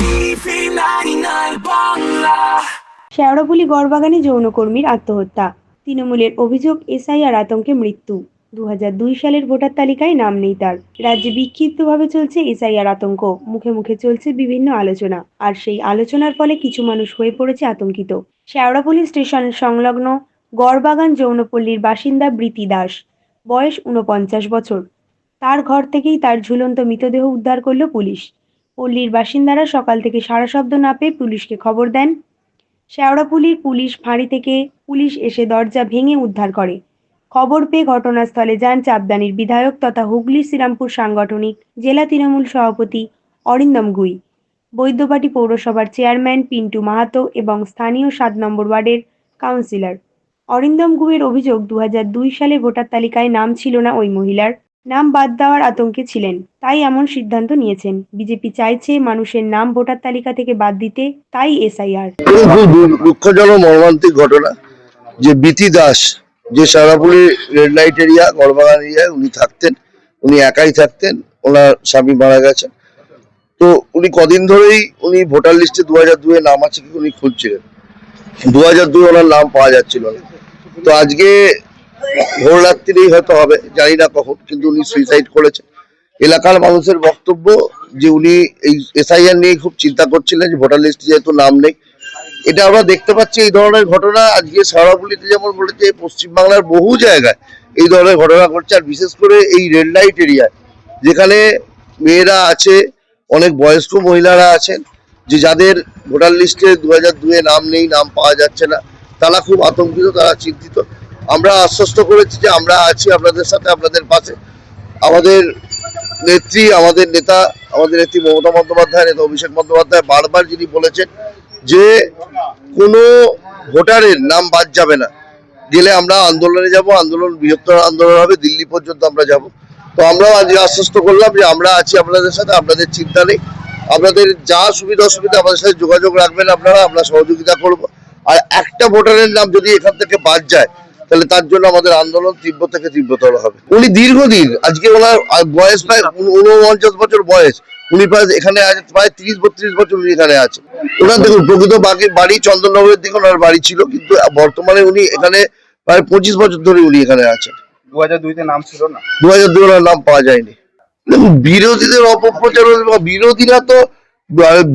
TV 99 Bangla শেওড়াপুলি গড়বাগানে যৌনকর্মীর আত্মহত্যা। তৃণমূলের অভিযোগ, এসআইআর আতঙ্কে মৃত্যু। দুই হাজার দুই সালের ভোটার তালিকায় নাম নেই তার। রাজ্যে বিক্ষিপ্তভাবে চলছে এসআইআর আতঙ্ক। মুখে মুখে চলছে বিভিন্ন আলোচনা। আর সেই আলোচনার ফলে কিছু মানুষ হয়ে পড়েছে আতঙ্কিত। শেওড়াপুলি স্টেশন সংলগ্ন গড়বাগান যৌনপল্লীর বাসিন্দা বৃতি দাস। বয়স উনপঞ্চাশ বছর। তার ঘর থেকেই তার ঝুলন্ত মৃতদেহ উদ্ধার করল পুলিশ। পল্লীর বাসিন্দারা সকাল থেকে সারা শব্দ না পেয়ে পুলিশকে খবর দেন। শেওড়াপুলির পুলিশ ফাঁড়ি থেকে পুলিশ এসে দরজা ভেঙে উদ্ধার করে। খবর পেয়ে ঘটনাস্থলে যান চাপদানির বিধায়ক তথা হুগলি শ্রীরামপুর সাংগঠনিক জেলা তৃণমূল সভাপতি অরিন্দম গুই। বৈদ্যবাটি পৌরসভার চেয়ারম্যান পিন্টু মাহাতো এবং স্থানীয় সাত নম্বর ওয়ার্ডের কাউন্সিলর। অরিন্দম গুইয়ের অভিযোগ দু হাজার দুই সালে ভোটার তালিকায় নাম ছিল না ওই মহিলার। নাম বাদ দেওয়ার আতঙ্কে ছিলেন, তাই এমন সিদ্ধান্ত নিয়েছেন। বিজেপি চাইছে মানুষের নাম ভোটার তালিকা থেকে বাদ দিতে, তাই এসআইআর। দুঃখজনক মর্মান্তিক ঘটনা, যে বিতি দাস, যে Sarapuri red light area, Garbagan এরিয়ায় উনি থাকতেন, উনি একাই থাকতেন, ওনার স্বামী মারা গেছেন। তো উনি কদিন ধরেই উনি ভোটার লিস্টে দু হাজার দুয়ে নাম আছে কি উনি খুঁজছিলেন। দু হাজার দুই ওনার নাম পাওয়া যাচ্ছিল না। তো আজকে ভোর রাত্রিরেই হয়তো হবে, জানি না কখন, কিন্তু উনি সুইসাইড করেছেন এলাকার মানুষের বক্তব্য যে উনি এই এসআইআর নিয়ে খুব চিন্তা করছিলেন, যে ভোটার লিস্টে যেহেতু নাম নেই। এটা আমরা দেখতে পাচ্ছি এই ধরনের ঘটনা আজকে সারাপুলিতে যেমন বলেছে পশ্চিমবাংলার বহু জায়গায় এই ধরনের ঘটনা ঘটছে। আর বিশেষ করে এই রেড লাইট এরিয়ায় যেখানে মেয়েরা আছে, অনেক বয়স্ক মহিলারা আছেন, যে যাদের ভোটার লিস্টে দু হাজার নাম নেই, নাম পাওয়া যাচ্ছে না, তারা খুব আতঙ্কিত, তারা চিন্তিত। আমরা আশ্বস্ত করেছি যে আমরা আছি আপনাদের সাথে, আপনাদের পাশে। আমাদের নেত্রী, আমাদের নেতা, আমাদের নেত্রী মমতা বন্দ্যোপাধ্যায়, নেতা অভিষেক বন্দ্যোপাধ্যায় বারবার যিনি বলেছেন যে কোনো ভোটারের নাম বাদ যাবে না। গেলে আমরা আন্দোলনে যাব, আন্দোলন বৃহত্তর আন্দোলন হবে, দিল্লি পর্যন্ত আমরা যাব। তো আমরাও আজকে আশ্বস্ত করলাম যে আমরা আছি আপনাদের সাথে, আপনাদের চিন্তা নেই। আপনাদের যা সুবিধা অসুবিধা আমাদের সাথে যোগাযোগ রাখবেন আপনারা, আমরা সহযোগিতা করব। আর একটা ভোটারের নাম যদি এখান থেকে বাদ যায় তাহলে তার জন্য আমাদের আন্দোলন তীব্র থেকে তীব্রতর হবে। উনি দীর্ঘদিন আজকে ওনার বয়স প্রায় উনপঞ্চাশ বছর বয়স উনি প্রায় এখানে আছে প্রায় তিরিশ বত্রিশ বছর উনি এখানে আছে। ওনার দেখুন প্রকৃত বাকি বাড়ি চন্দননগরের দিকে ওনার বাড়ি ছিল কিন্তু বর্তমানে উনি এখানে প্রায় পঁচিশ বছর ধরে উনি এখানে আছেন। দু হাজার দুইতে নাম ছিল না? দু হাজার দুই নাম পাওয়া যায়নি। বিরোধীদের অপপ্রচার বিরোধীরা তো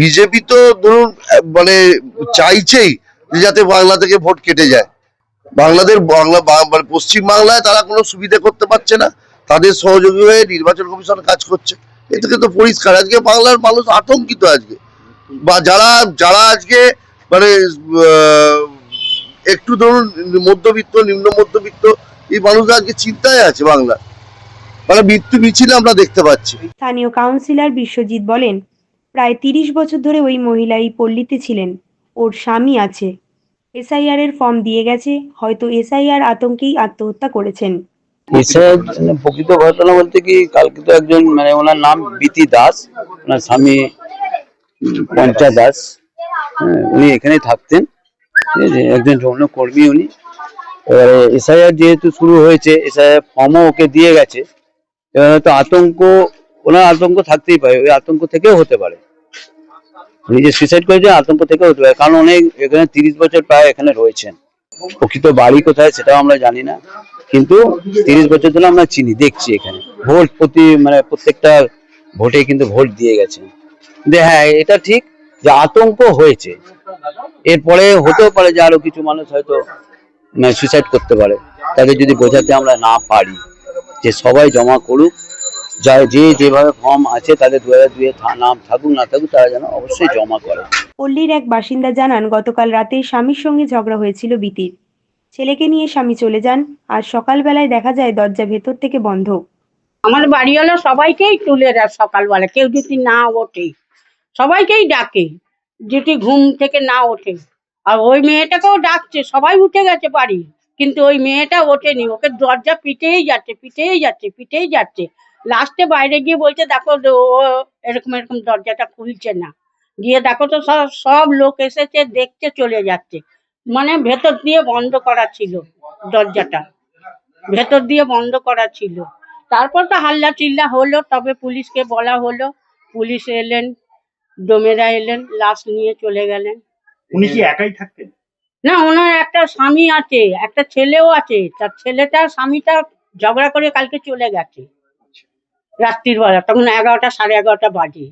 বিজেপি তো ধরুন মানে চাইছেই যাতে বাংলা থেকে ভোট কেটে যায়। বাংলাদেশ, বাংলা মানে পশ্চিম বাংলায় তারা কোনো সুবিধা করতে পারছে না। তাদের সহযোগী হয়ে নির্বাচন কমিশন কাজ করছে। এ থেকে তো পরিষ্কার। আজকে বাংলার মানুষ আতঙ্কিত আজকে। বা যারা যারা আজকে মানে একটু ধরুন, মধ্যবিত্ত, নিম্ন মধ্যবিত্ত, এই মানুষরা আজকে চিন্তায় আছে বাংলা। মানে মৃত্যু মিছিল আমরা দেখতে পাচ্ছি। স্থানীয় কাউন্সিলর বিশ্বজিৎ বলেন, প্রায় তিরিশ বছর ধরে ওই মহিলা এই পল্লীতে ছিলেন। ওর স্বামী আছে। এসআইআর এর ফর্ম দিয়ে গেছে হয়তো এসআইআর আতঙ্কেই আত্মহত্যা করেছেন। এছাড়া মানে প্রকৃত ঘটনা বলতে কি কালকে তো একজন মানে ওনার নাম বিতি দাস ওনার স্বামী পঞ্চা দাস হ্যাঁ, উনি এখানেই থাকতেন একজন যৌন কর্মী উনি। এবারে এসআইআর যেহেতু শুরু হয়েছে এসআইআর ফর্মও ওকে দিয়ে গেছে এবার হয়তো আতঙ্ক ওনার আতঙ্ক থাকতেই পারে ওই আতঙ্ক থেকেও হতে পারে। যে সুইসাইড করেছেন আতঙ্ক থেকেও হতে পারে কারণ অনেক এখানে তিরিশ বছর প্রায় এখানে রয়েছেন। প্রকৃত বাড়ি কোথায় সেটাও আমরা জানি না। কিন্তু তিরিশ বছর ধরে আমরা চিনি, দেখছি এখানে। ভোট প্রতি মানে প্রত্যেকটা ভোটে কিন্তু ভোট দিয়ে গেছে কিন্তু হ্যাঁ এটা ঠিক যে আতঙ্ক হয়েছে। এরপরে হতেও পারে যে আরও কিছু মানুষ হয়তো সুইসাইড করতে পারে। তাদের যদি বোঝাতে আমরা না পারি, যে সবাই জমা করুক যা যে যেভাবে ফর্ম আছে তাদের দু হাজার দুয়ে নাম থাকুক না থাকুক তারা যেন অবশ্যই জমা করে। পল্লীর এক বাসিন্দা জানান গতকাল রাতে স্বামীর সঙ্গে ঝগড়া হয়েছিল বিতির। ছেলেকে নিয়ে স্বামী চলে যান আর সকালবেলায় দেখা যায় দরজা ভেতর থেকে বন্ধ। আমার বাড়িওয়ালা সবাইকেই তুলে দেয় সকালবেলা কেউ যদি না ওঠে। সবাইকেই ডাকে যদি ঘুম থেকে না ওঠে। আর ওই মেয়েটাকেও ডাকছে সবাই উঠে গেছে বাড়ি। কিন্তু ওই মেয়েটা ওঠেনি ওকে দরজা পিটেই যাচ্ছে পিটেই যাচ্ছে পিটেই যাচ্ছে। লাস্টে বাইরে গিয়ে বলছে দেখো ও এরকম এরকম দরজাটা খুলছে না। গিয়ে দেখো তো সব সব লোক এসেছে দেখতে চলে যাচ্ছে। মানে ভেতর দিয়ে বন্ধ করা ছিল দরজাটা। ভেতর দিয়ে বন্ধ করা ছিল। তারপর তো হাল্লা চিল্লা হলো তবে পুলিশকে বলা হলো। পুলিশ এলেন ডোমেরা এলেন লাশ নিয়ে চলে গেলেন। উনি কি একাই থাকতেন? না ওনার একটা স্বামী আছে একটা ছেলেও আছে। তার ছেলেটা স্বামীটা ঝগড়া করে কালকে চলে গেছে। রাত্রির বেলা তখন এগারোটা সাড়ে এগারোটা বাজে।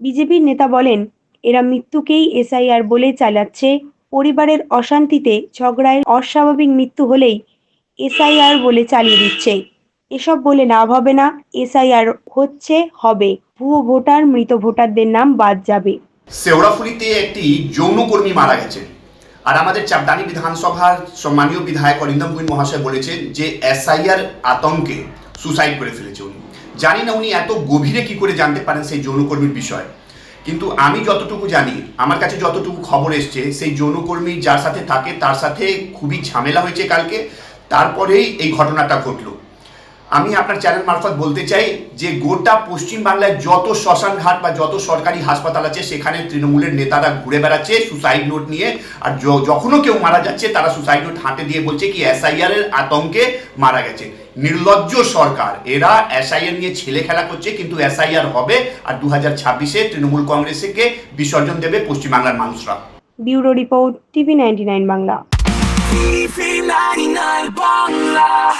বিজেপির নেতা বলেন এরা মৃত্যুকেই এসআইআর বলে চালাচ্ছে। পরিবারের অশান্তিতে ঝগড়ায় অস্বাভাবিক মৃত্যু হলেই এসআইআর বলে চালিয়ে দিচ্ছে। এসব বলে লাভ হবে না এসআইআর হচ্ছে হবে। ভুয়ো ভোটার মৃত ভোটারদের নাম বাদ যাবে। শেওড়াফুলিতে একটি যৌনকর্মী মারা গেছে। আর আমাদের চাপদানি বিধানসভার সম্মানীয় বিধায়ক অরিন্দম মহাশয় বলেছেন যে এসআইআর আতঙ্কে সুসাইড করে ফেলেছে উনি। জানি না উনি এত গভীরে কি করে জানতে পারেন সেই যৌনকর্মীর বিষয়। কিন্তু আমি যতটুকু জানি, আমার কাছে যতটুকু খবর এসছে, সেই যৌনকর্মী যার সাথে থাকে, তার সাথে খুবই ঝামেলা হয়েছে কালকে, তারপরেই এই ঘটনাটা ঘটলো। আমি আপনার চ্যানেল মারফত বলতে চাই যে গোটা পশ্চিম বাংলায় যত শ্মশান ঘাট বা যত সরকারি হাসপাতাল আছে সেখানে তৃণমূলের নেতারা ঘুরে বেড়াচ্ছে সুসাইড নোট নিয়ে। আর য- যখনও কেউ মারা যাচ্ছে তারা সুসাইড নোট হাতে দিয়ে বলছে কি এসআইআর এর আতঙ্কে মারা গেছে। নির্লজ্জ সরকার এরা এসআইআর নিয়ে ছেলে খেলা করছে কিন্তু এসআইআর হবে। আর দু হাজার ছাব্বিশে তৃণমূল কংগ্রেসকে বিসর্জন দেবে পশ্চিমবাংলার মানুষরা। Bureau report TV ninety 99 Bangla.